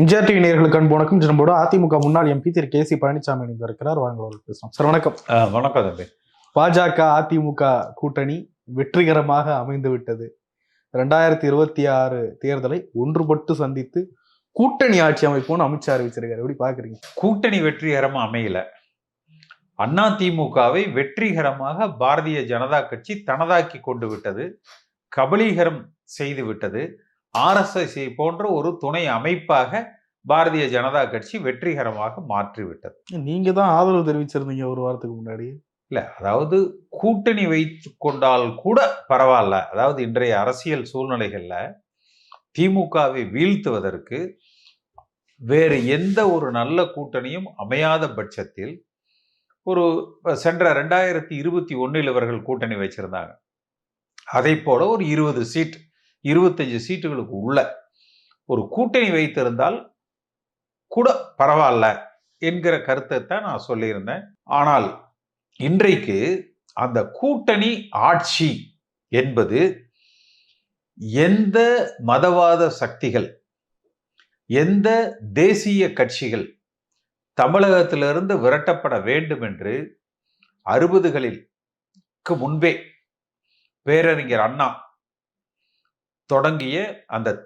MGR TV நேர்களுக்கு அன்பு வணக்கம். நம்மளோட அதிமுக முன்னாள் எம்பி திரு கே சி பழனிசாமி இணைந்திருக்கிறார். வாங்க பேசலாம் சார் வணக்கம். வணக்கம் தம்பி. பாஜக அதிமுக கூட்டணி வெற்றிகரமாக அமைந்து விட்டது. ரெண்டாயிரத்தி இருபத்தி ஆறு தேர்தலை ஒன்றுபட்டு சந்தித்து கூட்டணி ஆட்சி அமைப்போம்னு அமித்ஷா அறிவிச்சிருக்காரு. எப்படி பாக்குறீங்க கூட்டணி வெற்றிகரமா அமையல. அண்ணா திமுகவை வெற்றிகரமாக பாரதிய ஜனதா கட்சி தனதாக்கி கொண்டு விட்டது. கபலீகரம் செய்து விட்டது. ஆர்எஸ்எஸ் போன்ற ஒரு துணை அமைப்பாக பாரதிய ஜனதா கட்சி வெற்றிகரமாக மாற்றி விட்டது நீங்க தான் ஆதரவு தெரிவிச்சிருந்தீங்க ஒரு வாரத்துக்கு முன்னாடி. இல்ல அதாவது கூட்டணி வைத்து கொண்டால் கூட பரவாயில்ல. அதாவது இன்றைய அரசியல் சூழ்நிலைகள்ல திமுகவை வீழ்த்துவதற்கு வேறு எந்த ஒரு நல்ல கூட்டணியும் அமையாத பட்சத்தில் ஒரு சென்ற ரெண்டாயிரத்தி இருபத்தி ஒன்னில் இவர்கள் கூட்டணி வச்சிருந்தாங்க. அதை போல ஒரு இருபது சீட் இருபத்தஞ்சு சீட்டுகளுக்கு உள்ள ஒரு கூட்டணி வைத்திருந்தால் கூட பரவாயில்ல என்கிற கருத்தை தான் நான் சொல்லியிருந்தேன். ஆனால் இன்றைக்கு அந்த கூட்டணி ஆட்சி என்பது எந்த மதவாத சக்திகள் எந்த தேசிய கட்சிகள் தமிழகத்திலிருந்து விரட்டப்பட வேண்டும் என்று அறுபதுகளில் முன்பே பேரறிஞர் அண்ணா தொடங்கிய அந்த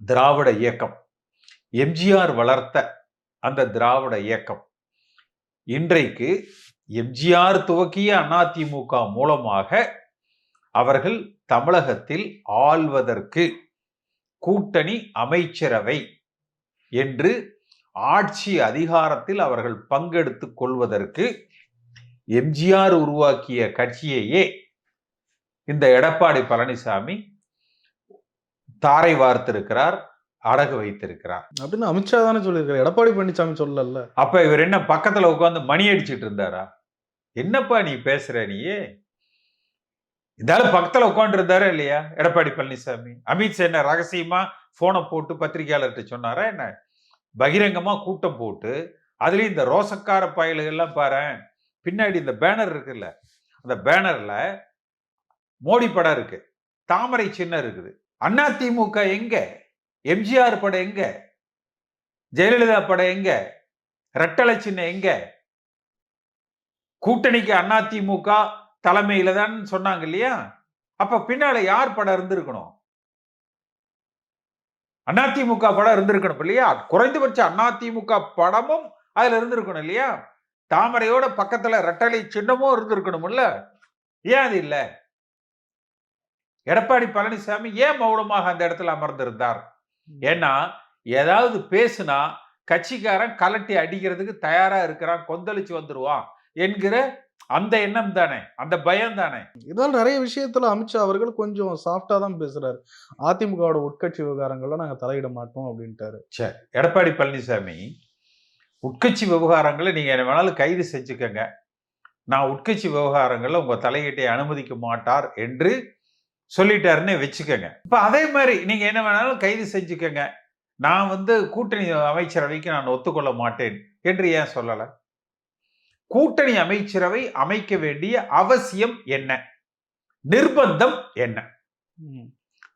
திராவிட இயக்கம். எம்ஜிஆர் வளர்த்த அந்த திராவிட இயக்கம். இன்றைக்கு எம்ஜிஆர் துவக்கிய அதிமுக மூலமாக அவர்கள் தமிழகத்தில் ஆள்வதற்கு கூட்டணி அமைச்சரவை என்று ஆட்சி அதிகாரத்தில் அவர்கள் பங்கெடுத்து கொள்வதற்கு எம்ஜிஆர் உருவாக்கிய கட்சியையே இந்த எடப்பாடி பழனிசாமி தாரை வார்த்திருக்கிறார் அடகு வைத்திருக்கிறார். அப்படின்னு அமித்ஷா தானே சொல்லியிருக்காரு. எடப்பாடி பழனிசாமி சொல்லல. அப்ப இவர் என்ன பக்கத்துல உட்கார்ந்து மணி அடிச்சிட்டு இருந்தாரா? என்னப்பா நீ பேசுற நீயே? இதால பக்கத்துல உட்காந்து இருந்தாரா இல்லையா எடப்பாடி பழனிசாமி? அமித்ஷா என்ன ரகசியமா போனை போட்டு பத்திரிகையாளர்கிட்ட சொன்னாரா என்ன? பகிரங்கமா கூட்டம் போட்டு அதுலயும் இந்த ரோசக்கார பயலுகள் எல்லாம் பாரு பின்னாடி இந்த பேனர் இருக்குல்ல அந்த பேனர்ல மோடி படம் இருக்கு. தாமரை சின்னம் இருக்குது. அண்ணா திமுக எங்க? எம்ஜிஆர் படம் எங்க? ஜெயலலிதா படம் எங்க? ரெட்டலை சின்ன எங்க? கூட்டணிக்கு அண்ணா திமுக தலைமையில தான் சொன்னாங்க இல்லையா? அப்ப பின்னால யார் படம் இருந்திருக்கணும்? அதிமுக படம் இருந்திருக்கணும் இல்லையா? குறைந்தபட்ச அதிமுக படமும் அதுல இருந்திருக்கணும் இல்லையா? தாமரையோட பக்கத்துல ரெட்டலை சின்னமும் இருந்திருக்கணும்ல? ஏன் அது இல்லை? எடப்பாடி பழனிசாமி ஏன் மௌனமாக அந்த இடத்துல அமர்ந்திருந்தார்? ஏன்னா ஏதாவது பேசுனா கட்சிக்காரன் கலட்டி அடிக்கிறதுக்கு தயாரா இருக்கிறான் கொந்தளிச்சு வந்துருவான் என்கிற அந்த எண்ணம் தானே அந்த பயம் தானே. இதனால நிறைய விஷயத்துல அமித்ஷா அவர்கள் கொஞ்சம் சாஃப்டா தான் பேசுறாரு. அதிமுகவோட உட்கட்சி விவகாரங்கள்ல நாங்க தலையிட மாட்டோம் அப்படின்ட்டாரு. சரி எடப்பாடி பழனிசாமி உட்கட்சி விவகாரங்களை நீங்க என்ன வேணாலும் கைது செஞ்சுக்கங்க. நான் உட்கட்சி விவகாரங்கள்ல உங்க தலையீட்டை அனுமதிக்க மாட்டார் என்று சொல்லிட்டாருன்னு வச்சுக்கோங்க. இப்ப அதே மாதிரி நீங்க என்ன வேணாலும் கைது செஞ்சுக்கங்க. நான் வந்து கூட்டணி அமைச்சரவைக்கு நான் ஒத்துக்கொள்ள மாட்டேன் என்று ஏன் சொல்லல? கூட்டணி அமைச்சரவை அமைக்க வேண்டிய அவசியம் என்ன? நிர்பந்தம் என்ன?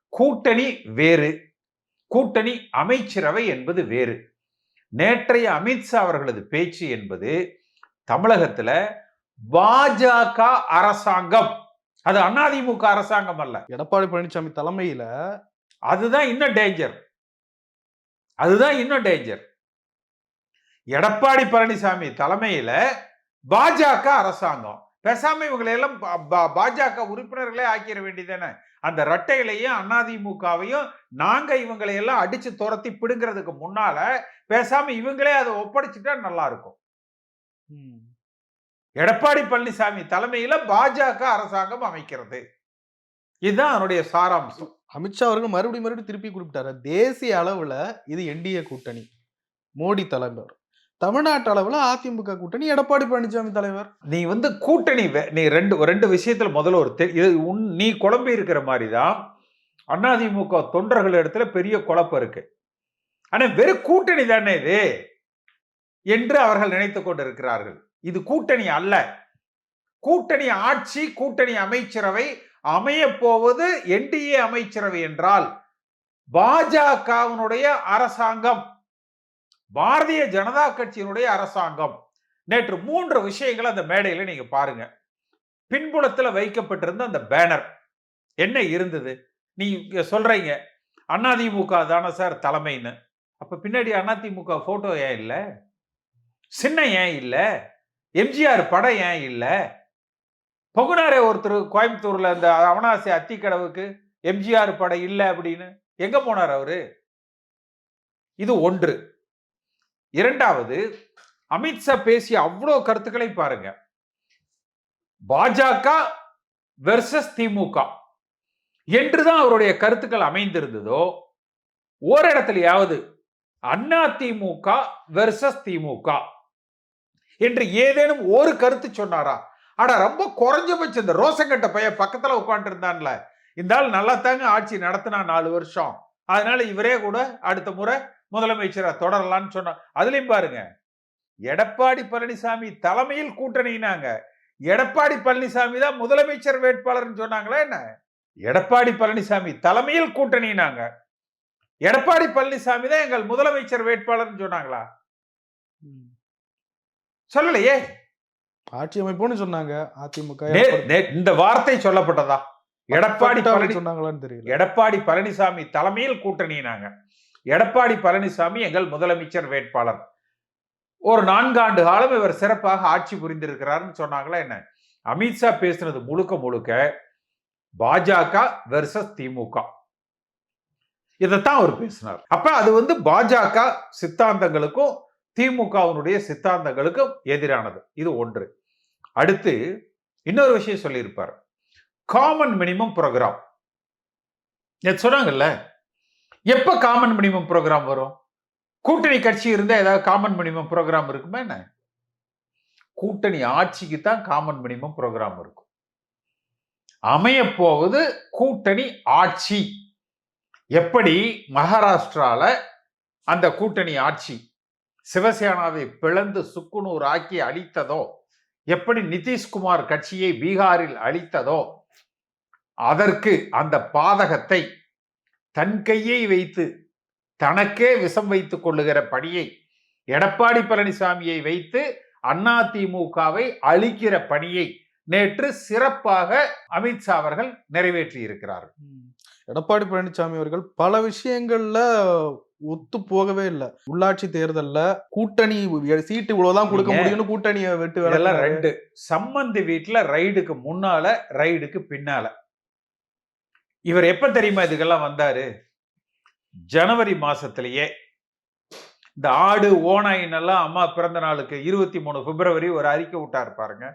கூட்டணி வேறு. கூட்டணி அமைச்சரவை என்பது வேறு. நேற்றைய அமித்ஷா அவர்களது பேச்சு என்பது தமிழகத்துல பாஜக அரசாங்கம் அது அதிமுக அரசாங்கம் அல்ல. எடப்பாடி பழனிசாமி தலைமையில அதுதான் இன்னும் டேஞ்சர் அதுதான் இன்னும் டேஞ்சர் எடப்பாடி பழனிசாமி தலைமையில பாஜக அரசாங்கம். பேசாம இவங்களை எல்லாம் பா- பா- பாஜக உறுப்பினர்களே ஆக்கிட வேண்டியதானே அந்த ரெட்டைகளையும் அதிமுகவையும் நாங்க இவங்களை எல்லாம் அடிச்சு துரத்தி பிடுங்கிறதுக்கு முன்னால பேசாம இவங்களே அதை ஒப்படைச்சிட்டா நல்லா இருக்கும். எடப்பாடி பழனிசாமி தலைமையில பாஜக அரசாங்கம் அமைக்கிறது. இதுதான் அதனுடைய சாராம்சம். அமித்ஷா அவர்கள் மறுபடியும் மறுபடியும் திருப்பி குறிப்பிட்டாரு. தேசிய அளவுல இது என்டிஏ கூட்டணி மோடி தலைவர். தமிழ்நாட்டு அளவுல அதிமுக கூட்டணி எடப்பாடி பழனிசாமி தலைவர். நீ வந்து கூட்டணி நீ ரெண்டு ரெண்டு விஷயத்துல முதல்ல ஒரு இது உன் நீ குழம்பி இருக்கிற மாதிரி தான் அதிமுக தொண்டர்கள் இடத்துல பெரிய குழப்பம் இருக்கு. ஆனா வெறும் கூட்டணி தானே இது? என்று அவர்கள் நினைத்துக் கொண்டிருக்கிறார்கள். இது கூட்டணி அல்ல. கூட்டணி ஆட்சி கூட்டணி அமைச்சரவை அமைய போவது என்டிஏ அமைச்சரவை என்றால் பாஜகவினுடைய அரசாங்கம் பாரதிய ஜனதா கட்சியினுடைய அரசாங்கம். நேற்று மூன்று விஷயங்களை அந்த மேடையில நீங்க பாருங்க. பின்புலத்தில் வைக்கப்பட்டிருந்த அந்த பேனர் என்ன இருந்தது? நீ சொல்றீங்க அதிமுக தானே சார் தலைமைன்னு. அப்ப பின்னாடி அதிமுக போட்டோ ஏன் இல்லை? சின்ன ஏன் இல்லை? எம்ஜிஆர் படம் ஏன் இல்லை? பொகுனாரே ஒருத்தர் கோயம்புத்தூர்ல இந்த அவனாசி அத்திக்கடவுக்கு எம்ஜிஆர் படம் இல்லை அப்படின்னு எங்க போனார் அவரு? இது ஒன்று. இரண்டாவது அமித்ஷா பேசிய அவ்வளோ கருத்துக்களை பாருங்க. பாஜக வெர்சஸ் திமுக. என்றுதான் அவருடைய கருத்துக்கள் அமைந்திருந்ததோ ஓரிடத்துலையாவது அண்ணா திமுக வெர்சஸ் திமுக. என்று ஏதேனும் ஒரு கருத்து சொன்னாரா? ஆனா ரொம்ப குறைஞ்சபட்சம் இந்த ரோசங்கட்ட பையன் பக்கத்துல உட்காந்துருந்தான்ல இந்த ஆள் நல்லா தாங்க ஆட்சி நடத்தினா நாலு வருஷம். அதனால இவரே கூட அடுத்த முறை முதலமைச்சரை தொடரலாம்னு சொன்ன அதுலயும் பாருங்க. எடப்பாடி பழனிசாமி தலைமையில் கூட்டணினாங்க. எடப்பாடி பழனிசாமி தான் முதலமைச்சர் வேட்பாளர்னு சொன்னாங்களா என்ன? எடப்பாடி பழனிசாமி தலைமையில் கூட்டணினாங்க. எடப்பாடி பழனிசாமி தான் எங்கள் முதலமைச்சர் வேட்பாளர்னு சொன்னாங்களா? சொல்லலையே? ஆட்சி அமைப்போன்னு சொன்னாங்க. அதிமுக இந்த வார்த்தை சொல்லப்பட்டதா? எடப்பாடி சொன்னாங்களான்னு தெரியல. எடப்பாடி பழனிசாமி தலைமையில் கூட்டணினாங்க எடப்பாடி பழனிசாமி எங்கள் முதலமைச்சர் வேட்பாளர். ஒரு நான்காண்டு காலம் இவர் சிறப்பாக ஆட்சி புரிந்திருக்கிறார்னு சொன்னாங்களா என்ன? அமித்ஷா பேசுனது முழுக்க முழுக்க பாஜக வெர்சஸ் திமுக. இதைத்தான் அவர் பேசினார். அப்ப அது வந்து பாஜக சித்தாந்தங்களுக்கும் திமுகவினுடைய சித்தாந்தங்களுக்கும் எதிரானது. இது ஒன்று. அடுத்து இன்னொரு விஷயம் சொல்லியிருப்பார். காமன் மினிமம் ப்ரோக்ராம் நேத்து சொன்னாங்கல்ல? எப்ப காமன் மினிமம் ப்ரோக்ராம் வரும்? கூட்டணி கட்சி இருந்தால் ஏதாவது காமன் மினிமம் ப்ரோக்ராம் இருக்குமா என்ன? கூட்டணி ஆட்சிக்கு தான் காமன் மினிமம் ப்ரோக்ராம் இருக்கும். அமைய போவது கூட்டணி ஆட்சி. எப்படி? மகாராஷ்டிராவில் அந்த கூட்டணி ஆட்சி சிவசேனாவை பிளந்து சுக்குநூறு ஆக்கி அழித்ததோ? எப்படி நிதிஷ்குமார் கட்சியை பீகாரில் அழித்ததோ? அதற்கு அந்த பாதகத்தை தன் கையை வைத்து தனக்கே விஷம் வைத்துக் கொள்ளுகிற பணியை எடப்பாடி பழனிசாமியை வைத்து அதிமுகவை அழிக்கிற பணியை நேற்று சிறப்பாக அமித்ஷா அவர்கள் நிறைவேற்றி இருக்கிறார்கள் எடப்பாடி பழனிசாமி அவர்கள் பல விஷயங்கள்ல ஒத்து போகவே இல்லை. உள்ளாட்சி தேர்தல்ல கூட்டணி சீட்டு இவ்வளவுதான் கொடுக்க முடியும்னு கூட்டணியை விட்டு விலகுனாரு. ரெண்டு. சம்மந்தி வீட்டுல ரைடுக்கு முன்னால ரைடுக்கு பின்னால. இவர் எப்ப தெரியுமா இதுக்கெல்லாம் வந்தாரு? ஜனவரி மாசத்திலேயே. இந்த ஆடு ஓனாயின் எல்லாம் அம்மா பிறந்த நாளுக்கு இருபத்தி மூணு பிப்ரவரி ஒரு அறிக்கை விட்டார் பாருங்க.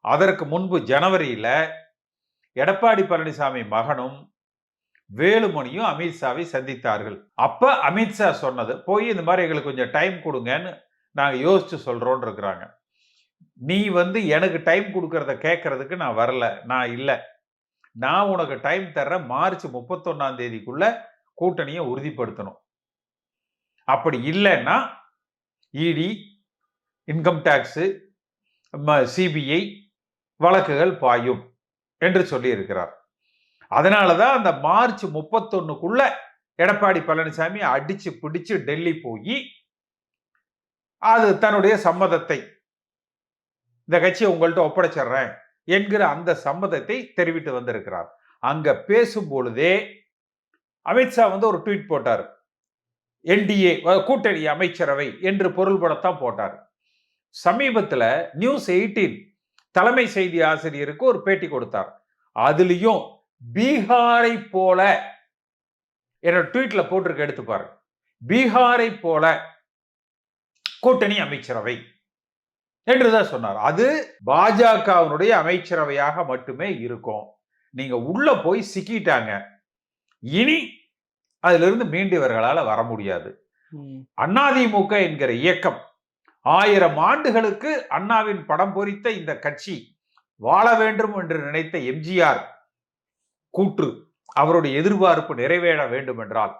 அதற்கு முன்பு ஜனவரியில எடப்பாடி பழனிசாமி மகனும் வேலுமணியும் அமித்ஷாவை சந்தித்தார்கள். அப்ப அமித்ஷா சொன்னது போய் இந்த மாதிரி எங்களுக்கு கொஞ்சம் டைம் கொடுங்கன்னு நாங்கள் யோசிச்சு சொல்றோம்னு இருக்கிறாங்க. நீ வந்து எனக்கு டைம் கொடுக்கறத கேட்கறதுக்கு நான் வரல நான் இல்லை. நான் உனக்கு டைம் தர்றேன் மார்ச் முப்பத்தொன்னாம் தேதிக்குள்ள கூட்டணியை உறுதிப்படுத்தணும். அப்படி இல்லைன்னா இடி இன்கம் டேக்ஸு சிபிஐ வழக்குகள் பாயும் என்று சொல்லியிருக்கிறார். அதனால தான் அந்த மார்ச் முப்பத்தொன்னுக்குள்ள எடப்பாடி பழனிசாமி அடிச்சு பிடிச்சு டெல்லி போய் அது தன்னுடைய சம்மதத்தை இந்த கட்சியை உங்கள்கிட்ட ஒப்படைச்சிடுறேன் என்கிற அந்த சம்மதத்தை தெரிவித்து வந்திருக்கிறார். அங்க பேசும் பொழுதே அமித்ஷா வந்து ஒரு ட்வீட் போட்டார். என்டிஏ கூட்டணி அமைச்சரவை என்று பொருள்படத்தான் போட்டார். சமீபத்தில் நியூஸ் எயிட்டீன் தலைமை செய்தி ஆசிரியருக்கு ஒரு பேட்டி கொடுத்தார். அதுலேயும் பீகாரை போல என்னோட ட்வீட்ல போட்டிருக்க எடுத்து பாருங்க. பீகாரை போல கூட்டணி அமைச்சரவை என்றுதான் சொன்னார். அது பாஜகவினுடைய அமைச்சரவையாக மட்டுமே இருக்கும். நீங்க உள்ள போய் சிக்கிட்டாங்க. இனி அதிலிருந்து மீண்டு இவர்களால வர முடியாது. அதிமுக என்கிற இயக்கம் ஆயிரம் ஆண்டுகளுக்கு அண்ணாவின் படம் பொறித்த இந்த கட்சி வாழ வேண்டும் என்று நினைத்த எம்ஜிஆர் கூற்று அவருடைய எதிர்பார்ப்பு நிறைவேற வேண்டும் என்றால்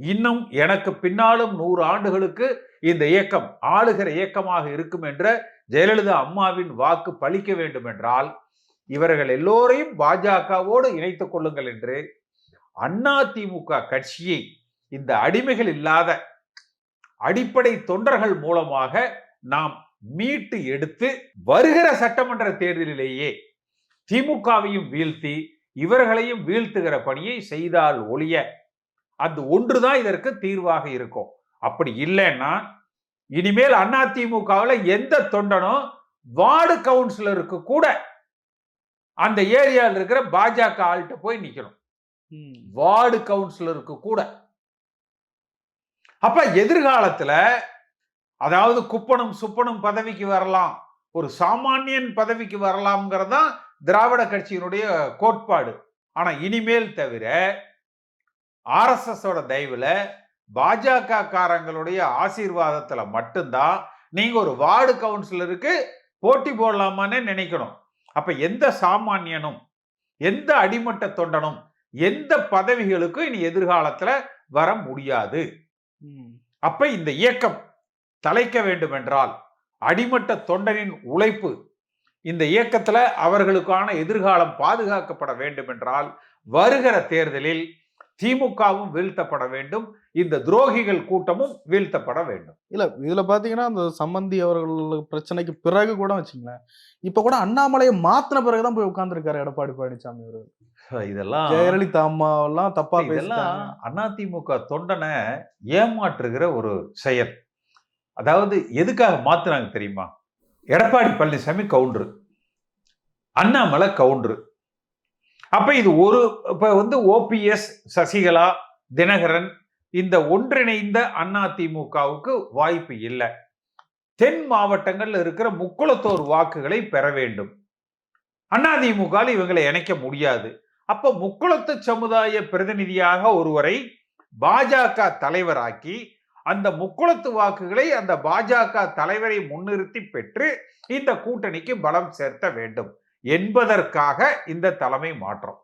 இன்னும் எனக்கு பின்னாலும் நூறு ஆண்டுகளுக்கு இந்த இயக்கம் ஆளுகிற இயக்கமாக இருக்கும் என்ற ஜெயலலிதா அம்மாவின் வாக்கு பழிக்க வேண்டும் என்றால் இவர்கள் எல்லோரையும் பாஜகவோடு இணைத்துக் கொள்ளுங்கள் என்று அண்ணா திமுக கட்சியை இந்த அடிமைகள் இல்லாத அடிப்படை தொண்டர்கள் மூலமாக நாம் மீட்டு எடுத்து வருகிற சட்டமன்ற தேர்தலிலேயே திமுகவையும் வீழ்த்தி இவர்களையும் வீழ்த்துகிற பணியை செய்தால் ஒழிய அந்த ஒன்றுதான் இதற்கு தீர்வாக இருக்கும். அப்படி இல்லைன்னா இனிமேல் அதிமுகவில் எந்த தொண்டனும் வார்டு கவுன்சிலருக்கு கூட அந்த ஏரியாவில் இருக்கிற பாஜக ஆள்கிட்ட போய் நிக்கணும். வார்டு கவுன்சிலருக்கு கூட. அப்ப எதிர்காலத்துல அதாவது குப்பனும் சுப்பனும் பதவிக்கு வரலாம் ஒரு சாமானியன் பதவிக்கு வரலாம்ங்கிறது தான் திராவிட கட்சியினுடைய கோட்பாடு. ஆனா இனிமேல் தவிர ஆர்எஸ்எஸோட தயவுல பாஜக காரங்களுடைய ஆசீர்வாதத்துல மட்டும்தான் நீங்க ஒரு வார்டு கவுன்சிலருக்கு போட்டி போடலாமான்னு நினைக்கணும். அப்ப எந்த சாமானியனும் எந்த அடிமட்ட தொண்டனும் எந்த பதவிகளுக்கும் இனி எதிர்காலத்துல வர முடியாது. அப்ப இந்த இயக்கம் தலைக்க வேண்டும் என்றால் அடிமட்ட தொண்டனின் உழைப்பு இந்த இயக்கத்துல அவர்களுக்கான எதிர்காலம் பாதுகாக்கப்பட வேண்டும் என்றால் வருகிற தேர்தலில் திமுகவும் வீழ்த்தப்பட வேண்டும். இந்த துரோகிகள் கூட்டமும் வீழ்த்தப்பட வேண்டும். இல்ல இதுல பாத்தீங்கன்னா அந்த சம்பந்தி அவர்கள் பிரச்சனைக்கு பிறகு கூட வச்சுங்களேன். இப்ப கூட அண்ணாமலையை மாத்தின பிறகுதான் போய் உட்கார்ந்துருக்காரு எடப்பாடி பழனிசாமி அவர்கள். இதெல்லாம் ஜெயலலிதா அம்மா எல்லாம் தப்பா இதெல்லாம் அதிமுக தொண்டனை ஏமாற்றுகிற ஒரு செயல். அதாவது எதுக்காக மாத்துனாங்க தெரியுமா? எடப்பாடி பழனிசாமி கவுண்டரு. அண்ணாமலை கவுண்டரு. அப்ப இது ஒரு இப்ப வந்து ஓபிஎஸ் சசிகலா தினகரன் இந்த ஒன்றிணைந்த அதிமுகவுக்கு வாய்ப்பு இல்லை. தென் மாவட்டங்கள்ல இருக்கிற முக்குளத்தோர் வாக்குகளை பெற வேண்டும். அதிமுக இவங்களை இணைக்க முடியாது. அப்ப முக்குளத்து சமுதாய பிரதிநிதியாக ஒருவரை பாஜக தலைவராக்கி அந்த முக்குளத்து வாக்குகளை அந்த பாஜக தலைவரை முன்னிறுத்தி பெற்று இந்த கூட்டணிக்கு பலம் சேர்த்த வேண்டும். என்பதற்காக இந்த தலைமை மாற்றம்.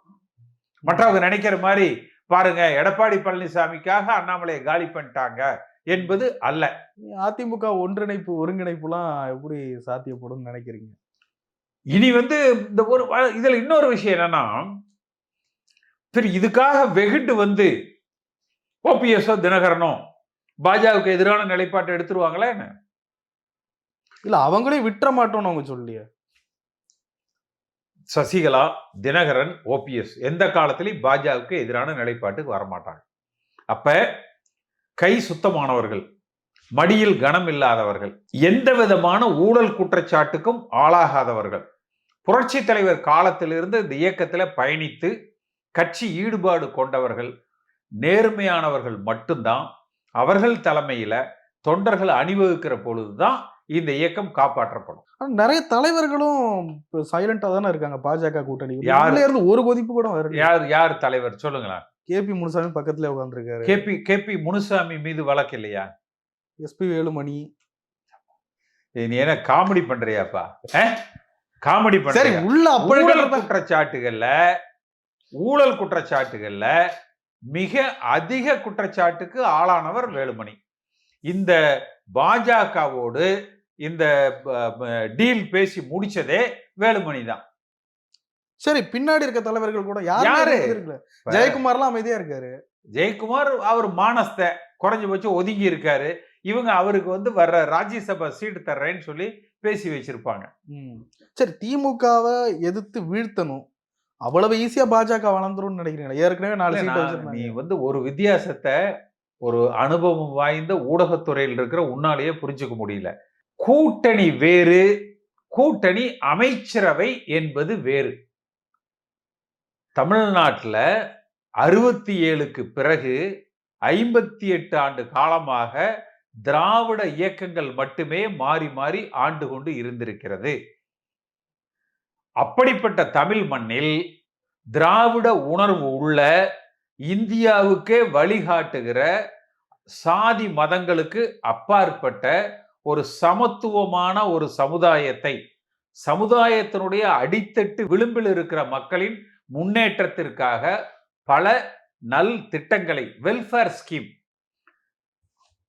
மற்றவங்க நினைக்கிற மாதிரி பாருங்க எடப்பாடி பழனிசாமிக்காக அண்ணாமலையை காலி பண்ணிட்டாங்க என்பது அல்ல. அதிமுக ஒன்றிணைப்பு ஒருங்கிணைப்புலாம் எப்படி சாத்தியப்படும் நினைக்கிறீங்க? இனி வந்து இந்த ஒரு இதுல இன்னொரு விஷயம் என்னன்னா சரி இதுக்காக வெகுண்டு வந்து ஓபிஎஸ்ஓ தினகரனோ பாஜகவுக்கு எதிரான நிலைப்பாட்டை எடுத்துருவாங்களா என்ன? இல்ல அவங்களையும் விட்டுற மாட்டோம்னு அவங்க சொல்லிய சசிகலா தினகரன் ஓபிஎஸ் எந்த காலத்திலையும் பாஜகவுக்கு எதிரான நிலைப்பாட்டுக்கு வரமாட்டாங்க. அப்ப கை சுத்தமானவர்கள் மடியில் கனம் இல்லாதவர்கள் எந்த விதமான ஊழல் குற்றச்சாட்டுக்கும் ஆளாகாதவர்கள் புரட்சி தலைவர் காலத்திலிருந்து இந்த இயக்கத்தில் பயணித்து கட்சி ஈடுபாடு கொண்டவர்கள் நேர்மையானவர்கள் மட்டும்தான் அவர்கள் தலைமையில தொண்டர்கள் அணிவகுக்கிற பொழுதுதான் இந்த இயக்கம் காப்பாற்றப்படும். நிறைய தலைவர்களும் சைலண்டா தானே இருக்காங்க பாஜக கூட்டணி யாரு? உள்ளே இருந்து ஒரு கொதிப்பு கூட வரல. யார் யார் தலைவர்? சொல்லுங்களேன். கே பி முனுசாமி பக்கத்துல உட்காந்துருக்காரு கேபி கேபி முனுசாமி மீது வழக்கு இல்லையா? எஸ்பி வேலுமணி. நீ என்ன காமெடி பண்றியாப்பா? காமெடி சரி பண்றியா? உள்ள அப்படி குற்றச்சாட்டுகள்ல ஊழல் குற்றச்சாட்டுகள்ல மிக அதிக குற்றச்சாட்டுக்கு ஆளானவர் வேலுமணி. இந்த பாஜகவோடு இந்த டீல் பேசி முடிச்சதே வேலுமணி தான். சரி பின்னாடி இருக்க தலைவர்கள் கூட யாரு? ஜெயக்குமார்லாம் அமைதியா இருக்காரு. ஜெயக்குமார் அவர் மானஸ்த குறைஞ்சபட்சம் ஒதுங்கி இருக்காரு. இவங்க அவருக்கு வந்து வர்ற ராஜ்யசபா சீட்டு தர்றேன்னு சொல்லி பேசி வச்சிருப்பாங்க. சரி திமுகவை எதிர்த்து வீழ்த்தணும். அவ்வளவு ஈஸியா பாஜக வளர்ந்துரும்னு நினைக்கிறீங்களா? ஏற்கனவே நாலு சீட் நீ வந்து ஒரு வித்தியாசத்தை ஒரு அனுபவம் வாய்ந்த ஊடகத்துறையில் இருக்கிற உன்னாலேயே புரிஞ்சுக்க முடியல. கூட்டணி வேறு கூட்டணி அமைச்சரவை என்பது வேறு. தமிழ்நாட்டில் அறுபத்தி ஏழுக்கு பிறகு ஐம்பத்தி எட்டு ஆண்டு காலமாக திராவிட இயக்கங்கள் மட்டுமே மாறி மாறி ஆண்டு கொண்டு இருந்திருக்கிறது. அப்படிப்பட்ட தமிழ் மண்ணில் திராவிட உணர்வு உள்ள இந்தியாவுக்கே வழிகாட்டுகிற சாதி மதங்களுக்கு அப்பாற்பட்ட ஒரு சமத்துவமான ஒரு சமுதாயத்தை சமுதாயத்தினுடைய அடித்தட்டு விளிம்பில் இருக்கிற மக்களின் முன்னேற்றத்திற்காக பல நல் திட்டங்களை வெல்ஃபேர் ஸ்கீம்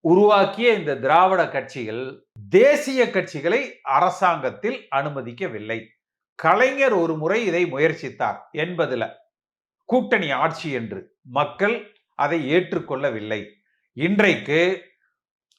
உருவாக்கிய இந்த திராவிட கட்சிகள் தேசிய கட்சிகளை அரசாங்கத்தில் அனுமதிக்கவில்லை. கலைஞர் ஒரு முறை இதை முயற்சித்தார் என்பதுல. கூட்டணி ஆட்சி என்று. மக்கள் அதை ஏற்றுக்கொள்ளவில்லை. இன்றைக்கு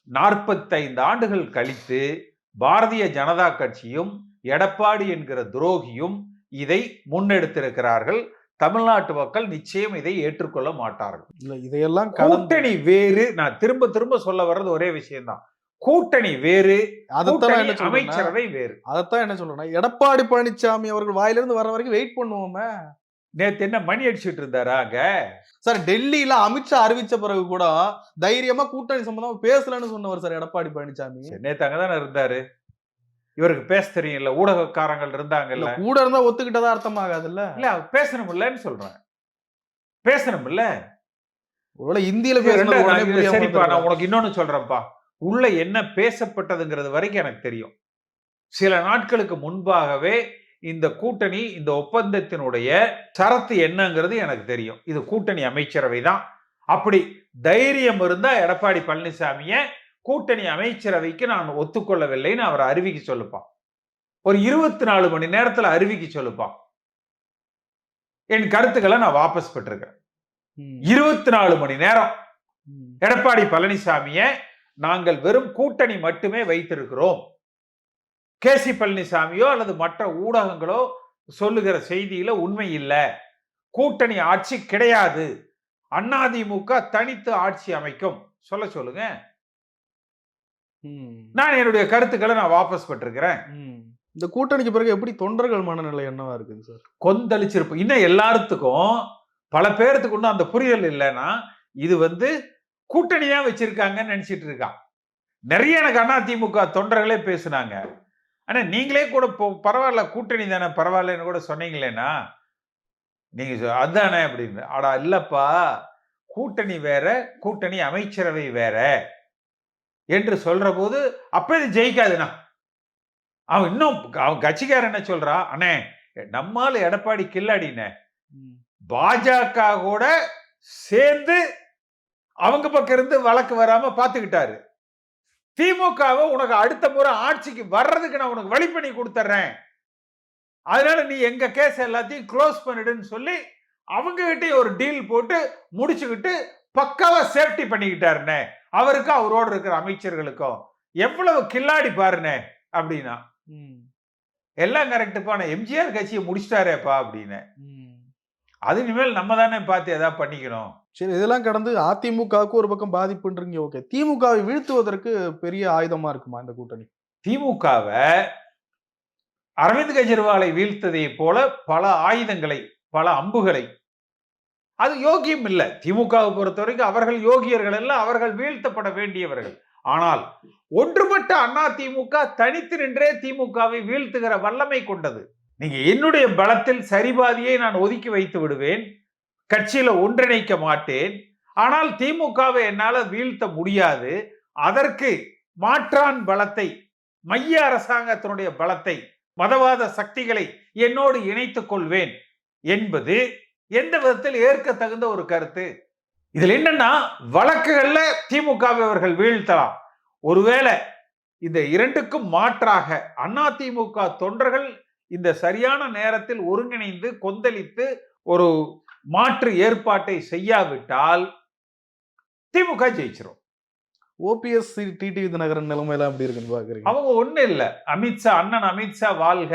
நாற்பத்தைந்து ஆண்டுகள் கழித்து பாரதிய ஜனதா கட்சியும் எடப்பாடி என்கிற துரோகியும் இதை முன்னெடுத்திருக்கிறார்கள். தமிழ்நாட்டு மக்கள் நிச்சயம் இதை ஏற்றுக்கொள்ள மாட்டார்கள். இல்ல இதையெல்லாம் கூட்டணி வேறு. நான் திரும்ப திரும்ப சொல்ல வர்றது ஒரே விஷயம்தான். கூட்டணி வேறு அதைத்தான் அமைச்சரவை வேறு. அதைத்தான் என்ன சொல்றேன்னா எடப்பாடி பழனிசாமி அவர்கள் வாயிலிருந்து வர வரைக்கும் வெயிட் பண்ணுவோமே. நேத்து என்ன மணி அடிச்சிட்டு இருந்தாரா அங்க? சார் டெல்லியில அமித்ஷா அறிவிச்ச பிறகு கூட தைரியமா கூட்டணி சம்பந்தமா பேசலன்னு சொன்னவர் சார் எடப்பாடி பழனிசாமி நேத்து அங்கதானே இருந்தாரு. இவருக்கு பேச தெரியும்ல ஊடகக்காரங்கள் இருந்தாங்கல்ல. இல்ல கூட இருந்தா ஒத்துக்கிட்டதா அர்த்தமாகாதுல்ல? இல்ல அவர் பேசணும்லன்னு சொல்றேன். பேசணும்ல ஒருவேளை இந்தியில சரிப்பா நான். உனக்கு இன்னொன்னு சொல்றேன்ப்பா. உள்ள என்ன பேசப்பட்டதுங்கிறது வரைக்கும் எனக்கு தெரியும். சில நாட்களுக்கு முன்பாகவே இந்த கூட்டணி இந்த ஒப்பந்தத்தினுடைய சரத்து என்னங்கிறது எனக்கு தெரியும். இது கூட்டணி அமைச்சரவை தான். அப்படி தைரியம் இருந்தா எடப்பாடி பழனிசாமிய கூட்டணி அமைச்சரவைக்கு நான் ஒத்துக்கொள்ளவில்லைன்னு அவர் அறிவிக்க சொல்லுப்பான். ஒரு இருபத்தி நாலு மணி நேரத்துல அறிவிக்க சொல்லுப்பான். என் கருத்துக்களை நான் வாபஸ் பெற்றிருக்கேன் இருபத்தி நாலு மணி நேரம். எடப்பாடி பழனிசாமிய நாங்கள் வெறும் கூட்டணி மட்டுமே வைத்திருக்கிறோம். கே சி பழனிசாமியோ அல்லது மற்ற ஊடகங்களோ சொல்லுகிற செய்தியில உண்மை இல்லை. கூட்டணி ஆட்சி கிடையாது. அதிமுக தனித்து ஆட்சி அமைக்கும். சொல்ல சொல்லுங்க. நான் என்னுடைய கருத்துக்களை நான் வாபஸ் பெற்றிருக்கிறேன். இந்த கூட்டணிக்கு பிறகு எப்படி தொண்டர்கள் மனநிலை என்னவா இருக்குது சார்? கொந்தளிச்சிருப்பு. இன்னும் எல்லாத்துக்கும் பல பேர்த்துக்கு இன்னும் அந்த புரிதல் இல்லைன்னா இது வந்து கூட்டணி தான் வச்சிருக்காங்கன்னு நினைச்சிட்டு இருக்கான். நிறைய எனக்கு அதிமுக தொண்டர்களே பேசுனாங்க. ஆனா நீங்களே கூட பரவாயில்ல கூட்டணி தானே பரவாயில்லன்னு கூட சொன்னீங்களேனா நீங்க அதானே அப்படின்னு. ஆடா இல்லப்பா கூட்டணி வேற கூட்டணி அமைச்சரவை வேற என்று சொல்ற போது அப்ப இது ஜெயிக்காதுண்ணா. அவன் இன்னும் அவன் கட்சிக்காரன் என்ன சொல்றான் அண்ணே நம்மால எடப்பாடி கில்லாடினே பாஜக கூட சேர்ந்து அவங்க பக்கம் இருந்து வழக்கு வராம பாத்துக்கிட்டாரு திமுகவை உனக்கு அடுத்த முறை ஆட்சிக்கு வர்றதுக்கு நான் உனக்கு வழி பண்ணி கொடுத்துட்றேன் அதனால நீ எங்க கேஸ் எல்லாத்தையும் க்ளோஸ் பண்ணிடுன்னு சொல்லி அவங்க கிட்டயும் ஒரு டீல் போட்டு முடிச்சுக்கிட்டு பக்காவா சேஃப்டி பண்ணிக்கிட்டாருண்ணே. அவருக்கும் அவரோட இருக்கிற அமைச்சர்களுக்கும் எவ்வளவு கில்லாடி பாருண்ணே அப்படின்னா. எல்லாம் கரெக்டுப்பா நான் எம்ஜிஆர் கட்சியை முடிச்சிட்டாரேப்பா அப்படின்னு. அது இனிமேல் நம்ம தானே பார்த்து எதாவது பண்ணிக்கணும். சரி இதெல்லாம் கடந்து அதிமுகவுக்கு ஒரு பக்கம் பாதிப்புன்றீங்க ஓகே திமுகவை வீழ்த்துவதற்கு பெரிய ஆயுதமா இருக்குமா இந்த கூட்டணி? திமுகவை அரவிந்த் கெஜ்ரிவாலை வீழ்த்ததை போல பல ஆயுதங்களை பல அம்புகளை அது யோகியம் இல்லை. திமுகவை பொறுத்த வரைக்கும் அவர்கள் யோகியர்கள் அல்ல அவர்கள் வீழ்த்தப்பட வேண்டியவர்கள். ஆனால் ஒன்றுபட்ட அண்ணா திமுக தனித்து நின்றே திமுகவை வீழ்த்துகிற வல்லமை கொண்டது. நீங்க என்னுடைய பலத்தில் சரிபாதியை நான் ஒதுக்கி வைத்து விடுவேன். கட்சியில ஒன்றிணைக்க மாட்டேன். ஆனால் திமுகவை என்னால் வீழ்த்த முடியாது. அதற்கு மாற்றான் பலத்தை மைய அரசாங்கத்தினுடைய பலத்தை மதவாத சக்திகளை என்னோடு இணைத்துக் கொள்வேன் என்பது எந்த விதத்தில் ஏற்க தகுந்த ஒரு கருத்து. இதில் என்னன்னா வழக்குகள்ல திமுகவை அவர்கள் வீழ்த்தலாம். ஒருவேளை இந்த இரண்டுக்கும் மாற்றாக அதிமுக தொண்டர்கள் இந்த சரியான நேரத்தில் ஒருங்கிணைந்து கொந்தளித்து ஒரு மாற்று ஏற்பாட்டை செய்யாவிட்டால் திமுக ஜெயிச்சிரும். ஓபிஎஸ் டிடிவி தினகரன் நிலைமையெல்லாம் எப்படி இருக்குன்னு பாக்குறீங்க அவங்க ஒண்ணு இல்ல. அமித்ஷா அண்ணன் அமித்ஷா வாழ்க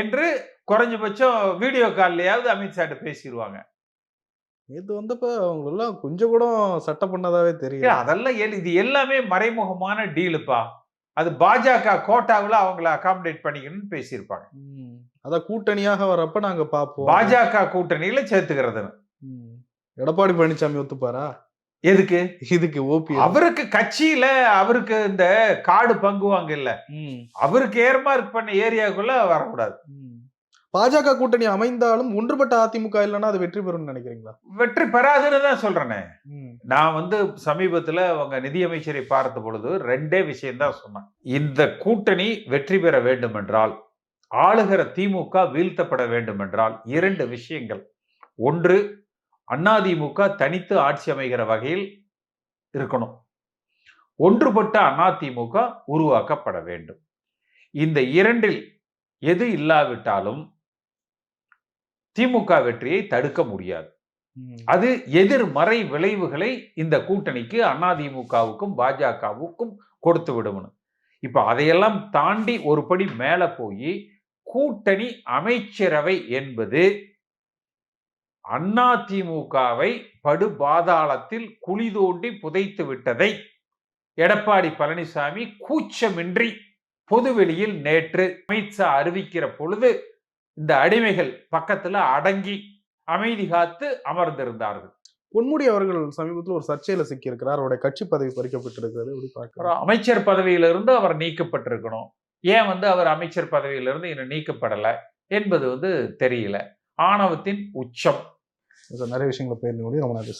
என்று குறைஞ்சபட்சம் வீடியோ கால்லையாவது அமித்ஷாட்ட பேசிடுவாங்க நேத்து வந்தப்ப அவங்க எல்லாம் கொஞ்சம் கூட சட்டை பண்ணதாவே தெரியல. அதெல்லாம் இது எல்லாமே மறைமுகமான டீலுப்பா. அது பாஜக கோட்டாவில் அவங்கள அகாமடேட் பண்ணிக்கணும்னு பேசியிருப்பாங்க. அதான் கூட்டணியாக வரப்ப நாங்க பாப்போம். பாஜக கூட்டணியில சேர்த்துக்கிறது ம். எடப்பாடி பழனிசாமி ஒத்துப்பாரா? எதுக்கு? இதுக்கு ஓபிஎஸ். அவருக்கு கட்சியில அவருக்கு இந்த காடு பங்குவாங்க இல்ல அவருக்கு ஏர்மார்க் பண்ண ஏரியாக்குள்ள வரக்கூடாது. பாஜக கூட்டணி அமைந்தாலும் ஒன்றுபட்ட அதிமுக இல்லைன்னா அது வெற்றி பெறும்னு நினைக்கிறீங்களா? வெற்றி பெறாதுன்னு தான் சொல்றேனே. நான் வந்து சமீபத்துல அவங்க நிதியமைச்சரை பார்த்த பொழுது ரெண்டே விஷயம்தான் சொன்னேன். இந்த கூட்டணி வெற்றி பெற வேண்டும் என்றால் ஆளுகிற திமுக வீழ்த்தப்பட வேண்டும் என்றால் இரண்டு விஷயங்கள். ஒன்று அதிமுக தனித்து ஆட்சி அமைகிற வகையில் இருக்கணும். ஒன்றுபட்ட அதிமுக உருவாக்கப்பட வேண்டும். இந்த இரண்டில் எது இல்லாவிட்டாலும் திமுக வெற்றியை தடுக்க முடியாது. அது எதிர்மறை விளைவுகளை இந்த கூட்டணிக்கு அதிமுகவுக்கும் பாஜகவுக்கும் கொடுத்து விடும்னு இப்ப அதையெல்லாம் தாண்டி ஒரு படி மேல போய் கூட்டணி அமைச்சரவை என்பது அதிமுகவை படுபாதாளத்தில் குழி தோண்டி புதைத்து விட்டதை எடப்பாடி பழனிசாமி கூச்சமின்றி பொதுவெளியில் நேற்று அமித்ஷா அறிவிக்கிற பொழுது இந்த அடிமைகள் பக்கத்துல அடங்கி அமைதி காத்து அமர்ந்திருந்தார்கள். பொன்முடி அவர்கள் சமீபத்தில் ஒரு சர்ச்சையில சிக்கியிருக்கிறார். அவருடைய கட்சி பதவி பறிக்கப்பட்டிருக்கிறது. எப்படி ஒரு பார்க்கலாம் அமைச்சர் பதவியிலிருந்து அவர் நீக்கப்பட்டிருக்கணும். ஏன் வந்து அவர் அமைச்சர் பதவியிலிருந்து இன்னும் நீக்கப்படலை என்பது வந்து தெரியல. ஆணவத்தின் உச்சம். நிறைய விஷயங்களை பயிர்ந்து ரொம்ப நன்றி